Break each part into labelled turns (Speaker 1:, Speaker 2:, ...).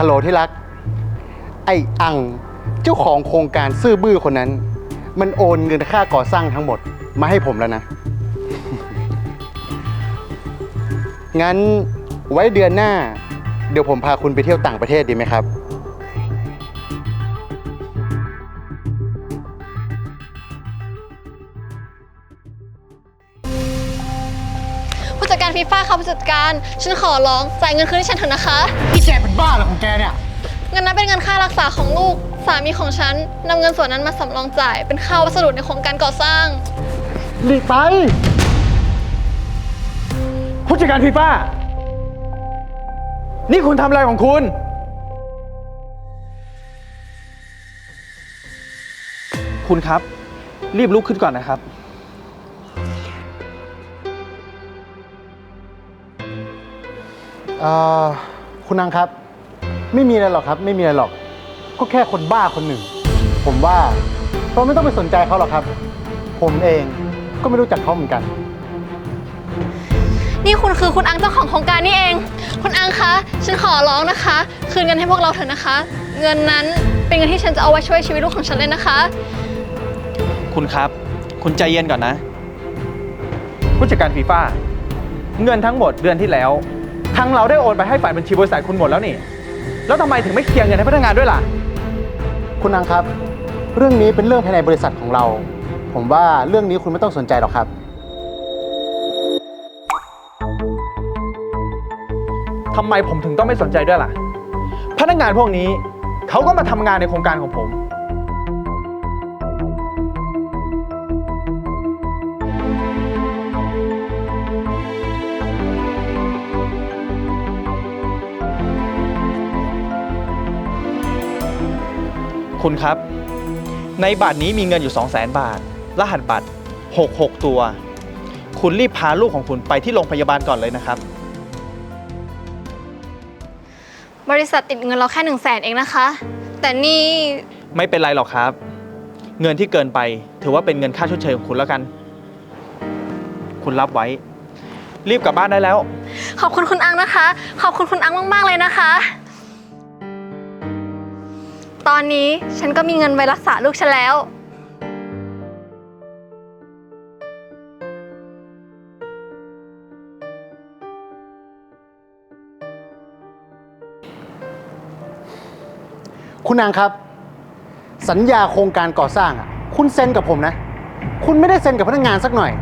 Speaker 1: ฮัลโหลที่รัก ไอ้อังเจ้าของโครงการซื่อบื้อคนนั้น มันโอนเงินค่าก่อสร้างทั้งหมดมาให้ผมแล้วนะ งั้นไว้เดือนหน้า เดี๋ยวผมพาคุณไปเที่ยวต่างประเทศดีไหมครับ
Speaker 2: จัดการฟีฟ่าค่ะผู้จัดการ ฉันขอร้องจ่ายเงินคืนให้ฉันเถอะนะคะ
Speaker 1: นี่แกเป็นบ้าเหรอของแกเนี่ย
Speaker 2: เงินนั้นเป็นเงินค่ารักษาของลูกสามีของฉันนำเงินส่วนนั้นมาสำรองจ่าย เป็นค่าวัสดุในโครงการก่อสร้าง
Speaker 1: หลีกไป
Speaker 3: ผู้จัดการฟีฟ่า นี่คุณทำอะไรของคุณ คุณครับ รีบลุกขึ้นก่อนนะครับ
Speaker 1: เอ่อคุณนังครับ ไม่มีอะไรหรอกครับ ไม่มีอะไรหรอก ก็แค่คนบ้าคนหนึ่ง ผมว่าเราไม่ต้องไปสนใจเขาหรอกครับ ผมเองก็ไม่รู้จักเขาเหมือนกัน
Speaker 2: นี่คุณคือคุณอังเจ้าของโครงการนี่เอง คุณอังคะ ฉันขอร้องนะคะ คืนเงินให้พวกเราเถอะนะคะ เงินนั้นเป็นเงินที่ฉันจะเอาไว้ช่วยชีวิตลูกของฉันเลยนะคะ
Speaker 3: คุณครับ คุณใจเย็นก่อนนะ ผู้จัดการฟีฟ่าเงินทั้งหมดเดือนที่แล้ว ทางเราได้โอนไปให้ฝ่ายบัญชีบริษัทคุณหมดแล้วนี่ แล้วทำไมถึงไม่เคลียร์เงินให้พนักงานด้วยล่ะ
Speaker 1: คุณนังครับ เรื่องนี้เป็นเรื่องภายในบริษัทของเรา ผมว่าเรื่องนี้คุณไม่ต้องสนใจหรอกครับ
Speaker 3: ทำไมผมถึงต้องไม่สนใจด้วยล่ะ พนักงานพวกนี้เขาก็มาทำงานในโครงการของผม คุณครับ ในบัตรนี้มีเงินอยู่ 2 0 0 0 0 0 บาท รหัสบัตร 66 ตัว คุณรีบพาลูกของคุณไปที่โรงพยาบาลก่อนเลยนะครับ
Speaker 2: บริษัทติดเงินเราแค่หนึ่งแสนเองนะคะ แต่นี่
Speaker 3: ไม่เป็นไรหรอกครับ เงินที่เกินไปถือว่าเป็นเงินค่าชดเชยของคุณแล้วกัน คุณรับไว้ รีบกลับบ้านได้แล้ว
Speaker 2: ขอบคุณคุณอังนะคะ ขอบคุณคุณอังมาก ๆ เลยนะคะ ตอนนี้ฉันก็มีเงินไว้รักษาลูกฉันแล้ว
Speaker 1: คุณนางครับ สัญญาโครงการก่อสร้างอะคุณเซ็นกับผมนะ คุณไม่ได้เซ็นกับพนักงานสักหน่อย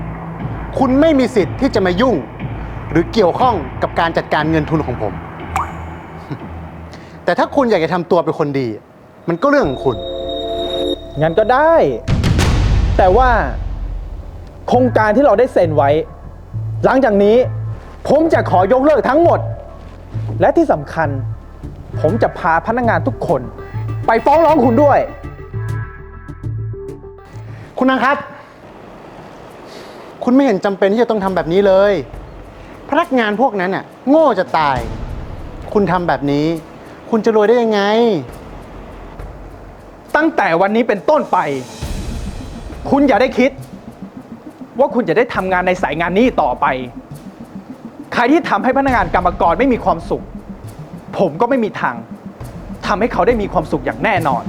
Speaker 1: คุณไม่มีสิทธิ์ที่จะมายุ่ง หรือเกี่ยวข้องกับการจัดการเงินทุนของผม แต่ถ้าคุณอยากจะทำตัวเป็นคนดี มันก็เรื่องของคุณ
Speaker 3: งั้นก็ได้ แต่ว่าโครงการที่เราได้เซ็นไว้ หลังจากนี้ ผมจะขอยกเลิกทั้งหมด และที่สำคัญ ผมจะพาพนักงานทุกคน ไปฟ้องร้องคุณด้วย
Speaker 1: คุณนางครับ คุณไม่เห็นจำเป็นที่จะต้องทำแบบนี้เลย พนักงานพวกนั้นอะ โง่จะตาย คุณทำแบบนี้ คุณจะรวยได้ยังไง
Speaker 3: ตั้งแต่วันนี้เป็นต้นไป คุณอย่าได้คิด ว่าคุณจะได้ทำงานในสายงานนี้ต่อไป ใครที่ทำให้พนักงานกรรมกรไม่มีความสุข ผมก็ไม่มีทางทำให้เขาได้มีความสุขอย่างแน่นอน